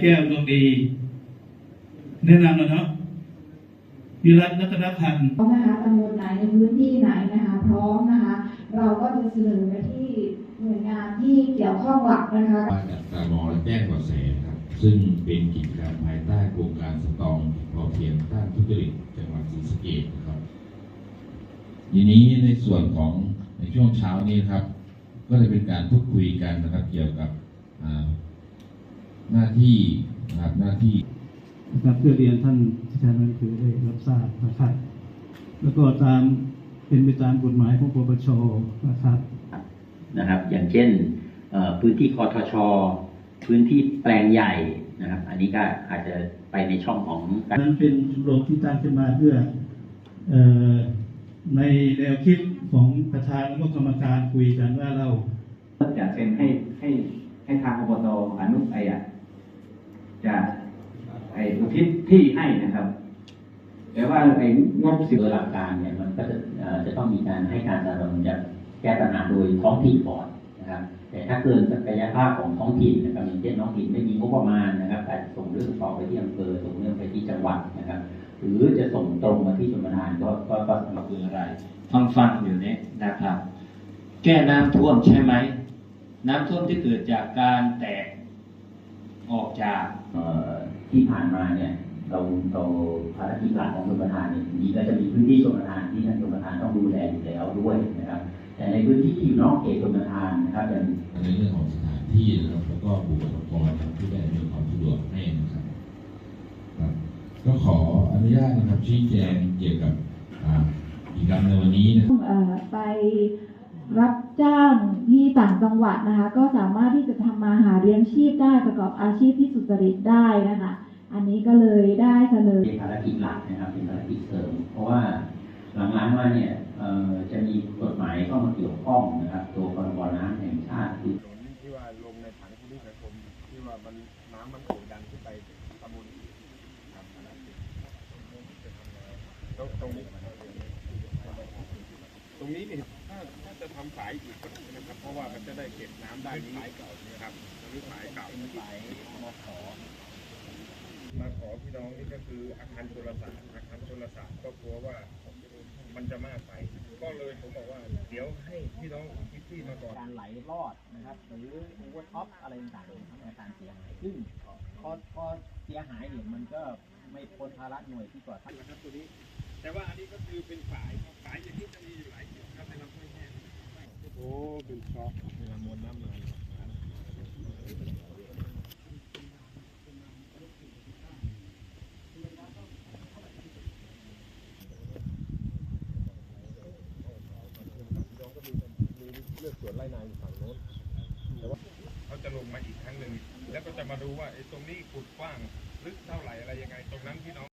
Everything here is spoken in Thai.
แก้วดวงดี แนะนำมาเนาะวิรัตรัตนพันธ์พร้อมนะคะตำบลไหนในพื้นที่ไหนนะคะ พร้อมนะคะ เราก็จะเสนอไปที่หน่วยงานที่เกี่ยวข้องหลักนะคะว่าจัดการมองและแจ้งเบาะแสนะครับ ซึ่งเป็นกิจกรรมภายใต้โครงการสตองพอเพียงต้านทุจริตจังหวัดศรีสะเกษนะครับทีนี้ในส่วนของในช่วงเช้านี้ครับ ก็จะเป็นการพูดคุยกันนะครับเกี่ยวกับอ่า หน้าที่นะครับหน้าที่นะครับเพื่อเรียนท่านที่ท่านนั้นคือได้รับทราบนะครับแล้วก็ตามเป็นไปตามกฎหมายของปปชนะครับนะครับ อย่างเช่นเอ่อพื้นที่คอทช พื้นที่แปลงใหญ่นะครับ อันนี้ก็อาจจะไปในช่องของการนั้นเป็นชมรมที่ตั้งขึ้นมาเพื่อเอ่อในแนวคิดของประธานแล้วก็กรรมการคุยกันว่าเราจะเซ็นให้ให้ให้ทางอบตอนุไออะ จะไออุทิศที่ให้นะครับ แต่ว่าไอ้งบสิบหลักการเนี่ยมันก็จะจะต้องมีการให้การดำเนินจะแก้ปัญหาโดยท้องถิ่นก่อนนะครับ แต่ถ้าเกินศักยภาพของท้องถิ่นนะครับอย่างเช่นท้องถิ่นไม่มีงบประมาณนะครับอาจจะส่งเรื่องต่อไปที่อำเภอส่งเรื่องไปที่จังหวัดนะครับ หรือจะส่งตรงมาที่ชมทานก็ก็ก็สำหรับคืออะไรฟังฟังอยู่เนี่ยนะครับ แก้น้ำท่วมใช่ไหมน้ำท่วมที่เกิดจากการแตก ออกจากเอ่อที่ผ่านมาเนี่ยเราเราภารกิจหลักของชมประทานเนี่ยมีก็จะมีพื้นที่ชมประทานที่ท่านชมประทานต้องดูแลอยู่แล้วด้วยนะครับ แต่ในพื้นที่ที่อยู่นอกเขตชมประทานนะครับอย่างในเรื่องของสถานที่นะครับแล้วก็บุคลากรนะครับที่ได้อำนวยความสะดวกให้นะครับครับก็ขออนุญาตนะครับชี้แจงเกี่ยวกับอ่ากิจกรรมในวันนี้นะครับเอ่อไป รับจ้างที่ต่างจังหวัดนะคะ ก็สามารถที่จะทำมาหาเลี้ยงชีพได้ประกอบอาชีพที่สุจริตได้นะคะ อันนี้ก็เลยได้เสนอเป็นภารกิจหลักนะครับเป็นภารกิจเสริม เพราะว่าหลังๆมาเนี่ยเอ่อจะมีกฎหมายเข้ามาเกี่ยวข้องนะครับ ตัวพรบน้ำแห่งชาติคือที่ว่าลงในถังที่นี่สังคมที่ว่ามันน้ำมันโขดันขึ้นไปตำบลครับอันนั้นจะทำยังไงตรงตรงนี้ตรงนี้นี่ถ้า ถ้าจะทำฝายอีกก็ได้นะครับเพราะว่ามันจะได้เก็บน้ำได้นี้ฝายเก่านะครับหรือฝายเก่าฝายมาขอมาขอพี่น้องนี่ก็คืออาคารโทรศัพท์อาคารโทรศัพท์ก็กลัวว่ามันจะมากไป ก็เลยผมบอกว่า เดี๋ยวให้พี่น้องคิดที่มาก่อนการไหลรอดนะครับ หรือโอเวอร์ท็อปอะไรต่างๆทำให้การเสียหายซึ่งพอพอเสียหายเนี่ยมันก็ไม่พ้นภาระหน่วยที่ก่อสร้างนะครับตัวนี้ แต่ว่าอันนี้ก็คือเป็นฝายฝายอย่างนี้จะมีอยู่หลายจุดครับในลำห้วยแห้งโอ้ เป็นช็อคเวลามวลน้ำมาเลือกสวนไร่นาอยู่ฝั่งโน้นแต่ว่าเขาจะลงมาอีกครั้งหนึ่งแล้วก็จะมาดูว่าไอ้ตรงนี้ขุดกว้างลึกเท่าไหร่อะไรยังไง ตรงนั้นพี่น้อง